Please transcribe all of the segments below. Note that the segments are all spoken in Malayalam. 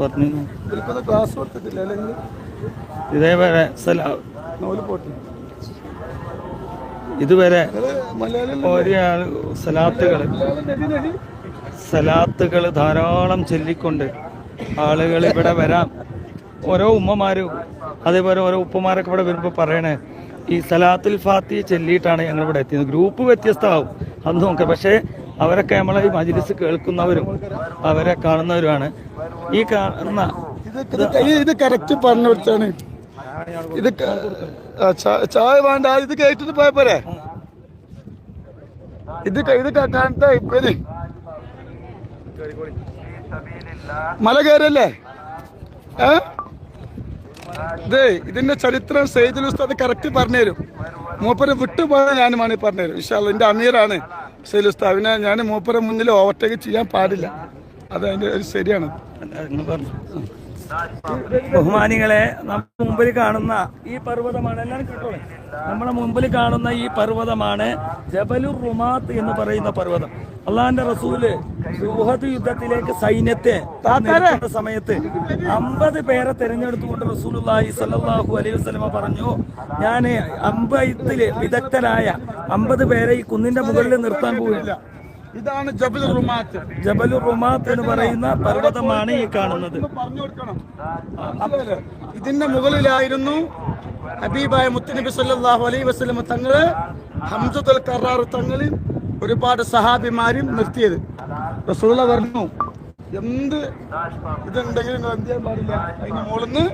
പറഞ്ഞു ഇതിലിപ്പോ ക്ലാസ് കൊടുത്തിട്ടില്ല? അല്ലെങ്കിൽ ഇതേവരെ ഇതുവരെ ഒരാൾ സലാത്തുകൾ സലാത്തുകൾ ധാരാളം ചൊല്ലിക്കൊണ്ട് ആളുകൾ ഇവിടെ വരാം. ഓരോ ഉമ്മമാരും അതേപോലെ ഓരോ ഉപ്പമാരൊക്കെ ഇവിടെ വരുമ്പോൾ പറയണേ ഈ സലാത്തുൽ ഫാത്തി ചൊല്ലിയിട്ടാണ് ഞങ്ങൾ ഇവിടെ എത്തിയത്. ഗ്രൂപ്പ് വ്യത്യസ്തമാവും. അത് നോക്കാം. പക്ഷേ അവരൊക്കെ നമ്മളെ ഈ മജിലിസ് കേൾക്കുന്നവരും അവരെ കാണുന്നവരുമാണ്. ഈ കാണുന്ന ഇത് കറക്റ്റ് പറഞ്ഞു കൊടുത്താണ് ഇത് ചായ വേണ്ട ഇത് കേട്ടിട്ട് പോയ പോരെ? ഇത് ഇത് ക- കാണട്ടെ ഇപ്പന് മല കയറല്ലേ? ഏ? ഇതേ ഇതിന്റെ ചരിത്രം സെയ്ദുൽ ഉസ്താദ് കറക്റ്റ് പറഞ്ഞുതരും. മൂപ്പര് വിട്ടുപോയ ഞാനുമാണ് പറഞ്ഞുതരും. വിശാല എന്റെ അമീറാണ്. ഉസ്താദിനെ ഞാൻ മൂപ്പരെ മുന്നിൽ ഓവർടേക്ക് ചെയ്യാൻ പാടില്ല. അത് അതിന്റെ ഒരു ശരിയാണ്. ബഹുമാനികളെ നമ്മുടെ മുമ്പിൽ കാണുന്ന ഈ പർവതമാണ്. എല്ലാവരും കേട്ടോളെ? നമ്മുടെ മുമ്പിൽ കാണുന്ന ഈ പർവതമാണ് ജബലുർ റുമാത്ത് എന്ന് പറയുന്ന പർവതം. അള്ളാഹിന്റെ റസൂൽ ഉഹദ് യുദ്ധത്തിലേക്ക് സൈന്യത്തെ നിർത്തുന്ന സമയത്ത് അമ്പത് പേരെ തെരഞ്ഞെടുത്തുകൊണ്ട് റസൂലുള്ളാഹി സ്വല്ലല്ലാഹു അലൈഹി വസല്ലമ പറഞ്ഞു ഞാൻ അമ്പയത്തിൽ വിദഗ്ധരായ അമ്പത് പേരെ ഈ കുന്നിന്റെ മുകളിൽ നിർത്താൻ പോവില്ല ഇതാണ് ജബൽ റുമാത്ത്. ജബലുർ റുമാത്ത് എന്ന് പറയുന്ന പർവതമാണ് ഈ കാണുന്നത്? ഇതിന്റെ മുകളിലായിരുന്നു ഹബീബായ മുത്തനബി സ്വല്ലല്ലാഹു അലൈഹി വസല്ലം തങ്ങൾ ഹംസത്തുൽ കറാർ തങ്ങളിൽ ഒരുപാട് സഹാബിമാരും നിർത്തിയത്. റസൂല പറഞ്ഞു എന്ത് ഇതുണ്ടെങ്കിലും നിങ്ങൾ എന്ത് ചെയ്യാൻ പാടില്ല. അതിന് മുകളിന്ന്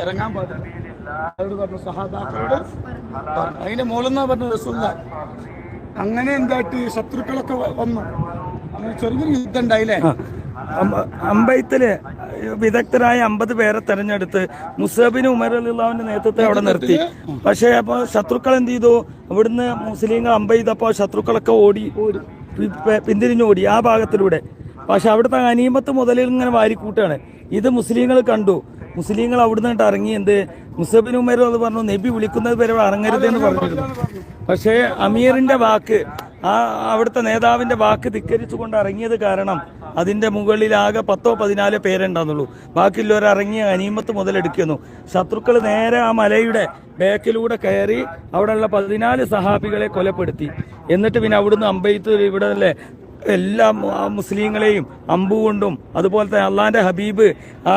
ഇറങ്ങാൻ പാടില്ല. അവരോട് പറഞ്ഞു സഹാബാക്കളോട് പറഞ്ഞു. അതിന്റെ മുകളിന്നാ പറഞ്ഞു റസൂല അങ്ങനെ എന്തായിട്ട് ശത്രുക്കളൊക്കെ വന്നു. അങ്ങനെ ചെറിയൊരു യുദ്ധം ഉണ്ടായില്ലേ? അമ്പ- അമ്പയത്തിൽ വിദഗ്ധരായ അമ്പത് പേരെ തെരഞ്ഞെടുത്ത് മുസബിന് ഉമർ അലിള്ളാവിന്റെ നേതൃത്വത്തെ അവിടെ നിർത്തി. പക്ഷേ അപ്പൊ ശത്രുക്കൾ എന്ത് ചെയ്തു? ഇവിടുന്ന് മുസ്ലിങ്ങൾ അമ്പ ചെയ്തപ്പോ ശത്രുക്കളൊക്കെ ഓടി. പി- പി- പിന്തിരിഞ്ഞ് ഓടി ആ ഭാഗത്തിലൂടെ. പക്ഷെ അവിടുത്തെ അനീമത്ത് മുതലിൽ ഇങ്ങനെ വാരിക്കൂട്ടാണ് ഇത് മുസ്ലിങ്ങൾ കണ്ടു. മുസ്ലിങ്ങൾ അവിടുന്ന് ഇറങ്ങി എന്ത്? മുസബിൻ ഉമർ അത് പറഞ്ഞു നബി വിളിക്കുന്നത് വരെ ഇറങ്ങരുത് എന്ന് പറഞ്ഞിരുന്നു. പക്ഷേ അമീറിന്റെ വാക്ക് ആ അവിടുത്തെ നേതാവിന്റെ വാക്ക് ധിക്കരിച്ചുകൊണ്ട് ഇറങ്ങിയത് കാരണം അതിന്റെ മുകളിലാകെ പത്തോ പതിനാലോ പേരുണ്ടാകുന്നുള്ളൂ ബാക്കിയുള്ളവർ ഇറങ്ങി അനീമത്ത് മുതലെടുക്കുന്നു. ശത്രുക്കൾ നേരെ ആ മലയുടെ ബേക്കിലൂടെ കയറി അവിടെയുള്ള പതിനാല് സഹാബികളെ കൊലപ്പെടുത്തി. എന്നിട്ട് പിന്നെ അവിടുന്ന് അമ്പയത്ത് ഇവിടെ അല്ലേ എല്ലാ മുസ്ലിങ്ങളെയും അമ്പു കൊണ്ടും അതുപോലെ തന്നെ അള്ളാന്റെ ഹബീബ് ആ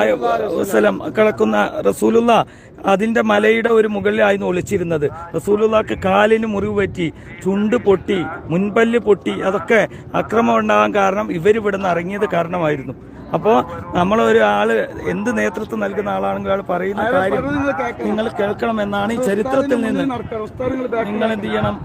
സ്ഥലം കിടക്കുന്ന റസൂലുള്ള അതിന്റെ മലയുടെ ഒരു മുകളിലായിരുന്നു ഒളിച്ചിരുന്നത്. റസൂലുള്ളാക്ക് കാലിന് മുറിവ് പറ്റി ചുണ്ട് പൊട്ടി മുൻപല്ല് പൊട്ടി അതൊക്കെ അക്രമം ഉണ്ടാകാൻ കാരണം ഇവരിവിടുന്ന് ഇറങ്ങിയത് കാരണമായിരുന്നു. അപ്പോൾ നമ്മളൊരു ആൾ എന്ത് നേതൃത്വം നൽകുന്ന ആളാണെങ്കിൽ ആൾ പറയുന്ന കാര്യം നിങ്ങൾ കേൾക്കണം. എന്നാണ് ഈ ചരിത്രത്തിൽ നിന്ന് നിങ്ങൾ എന്ത് ചെയ്യണം?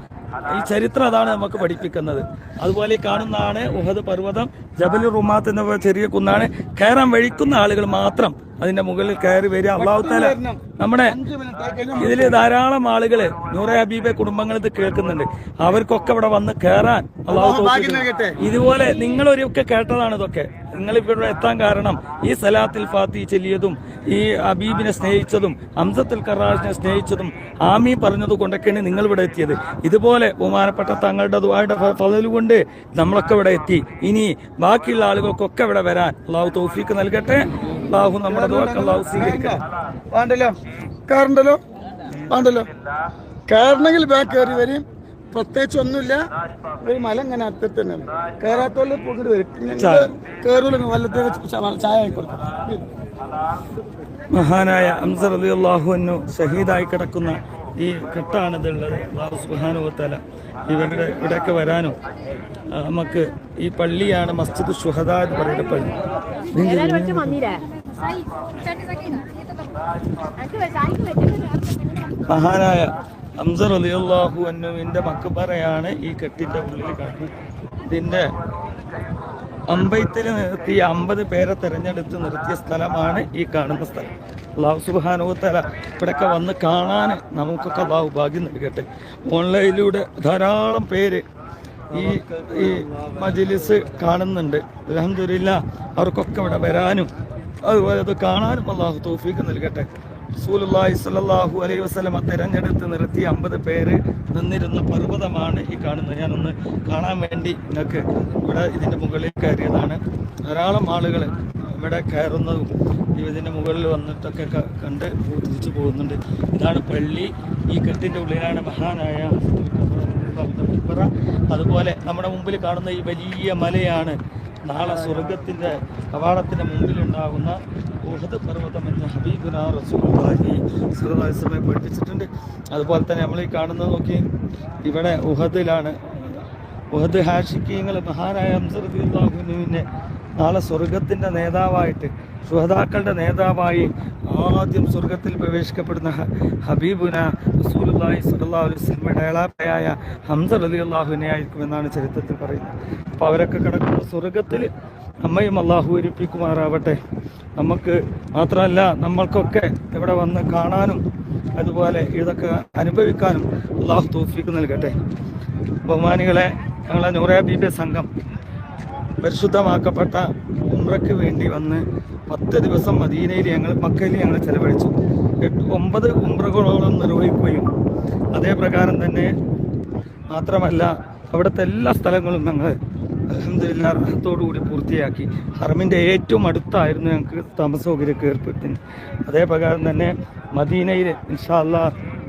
ഈ ചരിത്രം അതാണ് നമുക്ക് പഠിപ്പിക്കുന്നത്. അതുപോലെ കാണുന്നതാണ് ഉഹദ് പർവതം. ജബലു റുമാത്ത് എന്ന ചെറിയ കുന്നാണ്. കയറാൻ വഴിക്കുന്ന ആളുകൾ മാത്രം അതിന്റെ മുകളിൽ കയറി വരിക. അള്ളാഹുത്താല നമ്മുടെ ഇതിൽ ധാരാളം ആളുകൾ നൂറെ ഹബീബെ കുടുംബങ്ങൾ ഇത് കേൾക്കുന്നുണ്ട്. അവർക്കൊക്കെ ഇവിടെ വന്ന് കയറാൻ അള്ളാഹു ഇതുപോലെ നിങ്ങൾ നിങ്ങളൊരൊക്കെ കേട്ടതാണ് ഇതൊക്കെ. നിങ്ങൾ ഇവിടെ എത്താൻ കാരണം ഈ സലാത്തിൽ ഫാത്തി ചെല്ലിയതും ഈ അബീബിനെ സ്നേഹിച്ചതും അംസത്തുൽ കറാഷിനെ സ്നേഹിച്ചതും ആമി പറഞ്ഞത് കൊണ്ടൊക്കെയാണ് നിങ്ങൾ ഇവിടെ എത്തിയത്. ഇതുപോലെ ബഹുമാനപ്പെട്ട തങ്ങളുടെ ദുആയുടെ ഫ- കൊണ്ട് നമ്മളൊക്കെ ഇവിടെ എത്തി. ഇനി ബാക്കിയുള്ള ആളുകൾക്കൊക്കെ ഇവിടെ വരാൻ അള്ളാഹു തൗഫീക്ക് നൽകട്ടെ. അള്ളാഹു നമ്മുടെ അള്ളാഹു സ്വീകരിക്കട്ടെ. വേണ്ടല്ലോ? കയറണമെങ്കിൽ ബാക്ക് കയറി വരും. പ്രത്യേകിച്ച് ഒന്നുമില്ല. ഒരു മല ഇങ്ങനെ അറ്റത്ത് കയറാത്തോളം പോകേണ്ടി വരും. കയറൂല വല്ലത്തെ ചായ ആയിക്കോട്ടെ മഹാനായ അംസർ അലി അള്ളാഹുവിനു ഷഹീദായി കിടക്കുന്ന ഈ ഘട്ടാണ് ഇതുള്ളത് അള്ളാഹു സുബാനുവത്തല ഇവരുടെ ഇവിടെയൊക്കെ വരാനും നമുക്ക് ഈ പള്ളിയാണ് മസ്ജിദ് ഷുഹദ എന്ന് പറയുന്ന പള്ളി. മഹാനായ അംസർ അലിയുള്ളാഹു അള്ളാഹു അന്നുവിന്റെ മക്കബറയാണ് ഈ കെട്ടിന്റെ ഉള്ളിൽ കാണുന്നത്. ഇതിന്റെ അമ്പയത്തിൽ നിർത്തിയ അമ്പത് പേരെ തിരഞ്ഞെടുത്ത് നിർത്തിയ സ്ഥലമാണ് ഈ കാണുന്ന സ്ഥലം. അള്ളാഹു സുബാനുത്തല ഇവിടെയൊക്കെ വന്ന് കാണാൻ നമുക്കൊക്കെ അള്ളാഹു ഭാഗ്യം നൽകട്ടെ. ഓൺലൈനിലൂടെ ധാരാളം പേര് ഈ ഈ മജിലിസ് കാണുന്നുണ്ട്. അലഹമില്ല അവർക്കൊക്കെ ഇവിടെ വരാനും അതുപോലെ അത് കാണാനും അള്ളാഹു തോഫീക്ക് നൽകട്ടെ. റസൂലുള്ളാഹി സ്വല്ലല്ലാഹു അലൈഹി വസല്ലമ തിരഞ്ഞെടുത്ത് നിർത്തി അമ്പത് പേര് നിന്നിരുന്ന പർവതമാണ് ഈ കാണുന്നത്. ഞാനൊന്ന് കാണാൻ വേണ്ടി നിങ്ങൾക്ക് ഇവിടെ ഇതിന്റെ മുകളിൽ കയറിയതാണ്. ധാരാളം ആളുകൾ ഇവിടെ കയറുന്നതും ഇതിന്റെ മുകളിൽ വന്നിട്ടൊക്കെ കണ്ട് തിരിച്ചു പോകുന്നുണ്ട്. ഇതാണ് പള്ളി. ഈ കെട്ടിന്റെ ഉള്ളിലാണ് മഹാനായ. അതുപോലെ നമ്മുടെ മുമ്പിൽ കാണുന്ന ഈ വലിയ മലയാണ് നാളെ സ്വർഗത്തിന്റെ കവാടത്തിന്റെ മുമ്പിലുണ്ടാകുന്ന ഉഹദ് പർവതം എന്ന് ഹബീബുന അലൈഹി വസല്ലം പഠിപ്പിച്ചിട്ടുണ്ട് അതുപോലെ തന്നെ നമ്മൾ ഈ കാണുന്നത് നോക്കി ഇവിടെ ഉഹദിലാണ്. ഉഹദ് ഹാഷിക്കീങ്ങൾ മഹാനായ ഹംസറുദ്ദീൻഹുവിനെ നാളെ സ്വർഗത്തിന്റെ നേതാവായിട്ട് സുഹതാക്കളുടെ നേതാവായി ആദ്യം സ്വർഗത്തിൽ പ്രവേശിക്കപ്പെടുന്ന ഹബീബുന സ്വല്ലല്ലാഹു അലൈഹി വസല്ലമയുടെ ഏളാപ്പയായ ഹംസ ആയിരിക്കും ആയിരിക്കുമെന്നാണ് ചരിത്രത്തിൽ പറയുന്നത്. അപ്പോൾ അവരൊക്കെ കിടക്കുന്ന സ്വർഗത്തിൽ നമ്മയും അള്ളാഹു ഒരുപ്പിക്കുമാറാവട്ടെ. നമുക്ക് മാത്രമല്ല നമ്മൾക്കൊക്കെ ഇവിടെ വന്ന് കാണാനും അതുപോലെ ഇതൊക്കെ അനുഭവിക്കാനും അള്ളാഹു തോഫിക്ക് നൽകട്ടെ. ബഹുമാനികളെ ഞങ്ങളെ നൂറേ ബീബി സംഘം പരിശുദ്ധമാക്കപ്പെട്ട ഉംറയ്ക്ക് വേണ്ടി വന്ന് പത്ത് ദിവസം മദീനയിൽ ഞങ്ങൾ മക്കയിൽ ഞങ്ങൾ ചെലവഴിച്ചു. എട്ട് ഒമ്പത് ഉംറകളോളം നിർവഹിക്കുകയും അതേ പ്രകാരം തന്നെ മാത്രമല്ല അവിടുത്തെ എല്ലാ സ്ഥലങ്ങളും ഞങ്ങൾ അലഹമില്ല കൂടി പൂർത്തിയാക്കി. ഹറമിന്റെ ഏറ്റവും അടുത്തായിരുന്നു ഞങ്ങൾക്ക് താമസ സൗകര്യമൊക്കെ അതേ പ്രകാരം തന്നെ മദീനയിൽ ഇൻഷാല്ല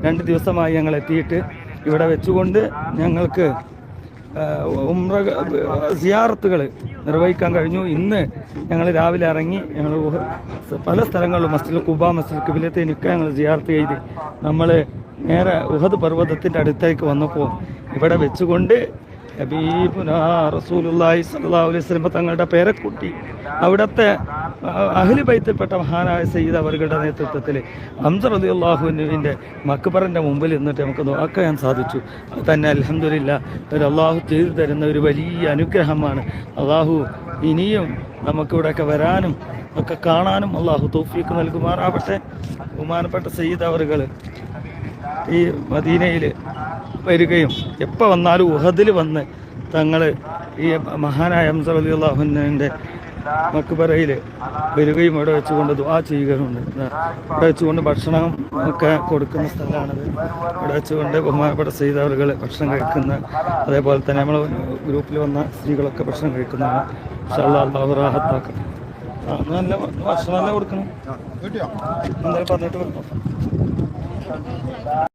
രണ്ട് ദിവസമായി ഞങ്ങൾ എത്തിയിട്ട് ഇവിടെ വെച്ചുകൊണ്ട് ഞങ്ങൾക്ക് ഉമ്ര സിയാറത്തുകൾ നിർവഹിക്കാൻ കഴിഞ്ഞു. ഇന്ന് ഞങ്ങൾ രാവിലെ ഇറങ്ങി ഞങ്ങൾ പല സ്ഥലങ്ങളിലും മസ്ജിദ് കുബ മസ്ജിദ് കിബിലത്തേനൊക്കെ ഞങ്ങൾ സിയാർത്ത് ചെയ്ത് നമ്മൾ നേരെ ഉഹദ് പർവതത്തിന്റെ അടുത്തേക്ക് വന്നപ്പോൾ ഇവിടെ വെച്ചുകൊണ്ട് അലൈഹി വസല്ലം തങ്ങളുടെ പേരക്കുട്ടി. അവിടുത്തെ അഹ്ലി ബൈത്തിൽപ്പെട്ട മഹാനായ സയ്യിദ് അവരുടെ നേതൃത്വത്തിൽ ഹംസ അള്ളാഹുവിന്റെ മക്ബറിന്റെ മുമ്പിൽ നിന്നിട്ട് നമുക്ക് നോക്കാൻ സാധിച്ചു. അത് തന്നെ അലഹമില്ല ഒരു അള്ളാഹു ചെയ്തു തരുന്ന ഒരു വലിയ അനുഗ്രഹമാണ്. അള്ളാഹു ഇനിയും നമുക്കിവിടെയൊക്കെ വരാനും ഒക്കെ കാണാനും അള്ളാഹു തോഫിക്ക് നൽകുമാറാവട്ടെ. ബഹുമാനപ്പെട്ട സയ്യിദ് അവറുകൾ ഈ മദീനയിൽ വരികയും എപ്പോൾ വന്നാലും ഉഹദിൽ വന്ന് തങ്ങൾ ഈ മഹാനായ ഹംസ അലി അള്ളാഹുവിന്റെ മക്ബറയിൽ വരികയും ഇവിടെ വെച്ചുകൊണ്ട് ദുആ ചെയ്യുകയുണ്ട്. ഇവിടെ വെച്ചുകൊണ്ട് ഭക്ഷണം ഒക്കെ കൊടുക്കുന്ന സ്ഥലമാണത്. ഇവിടെ വെച്ചുകൊണ്ട് ബഹുമാനപ്പെട്ട സ്ത്രീതാവുകൾ ഭക്ഷണം കഴിക്കുന്ന അതേപോലെ തന്നെ നമ്മൾ ഗ്രൂപ്പിൽ വന്ന സ്ത്രീകളൊക്കെ ഭക്ഷണം കഴിക്കുന്നതാണ്. അള്ളാഹു റാഹത്താക്കും നല്ല ഭക്ഷണം തന്നെ കൊടുക്കണം. എന്തായാലും പറഞ്ഞിട്ട്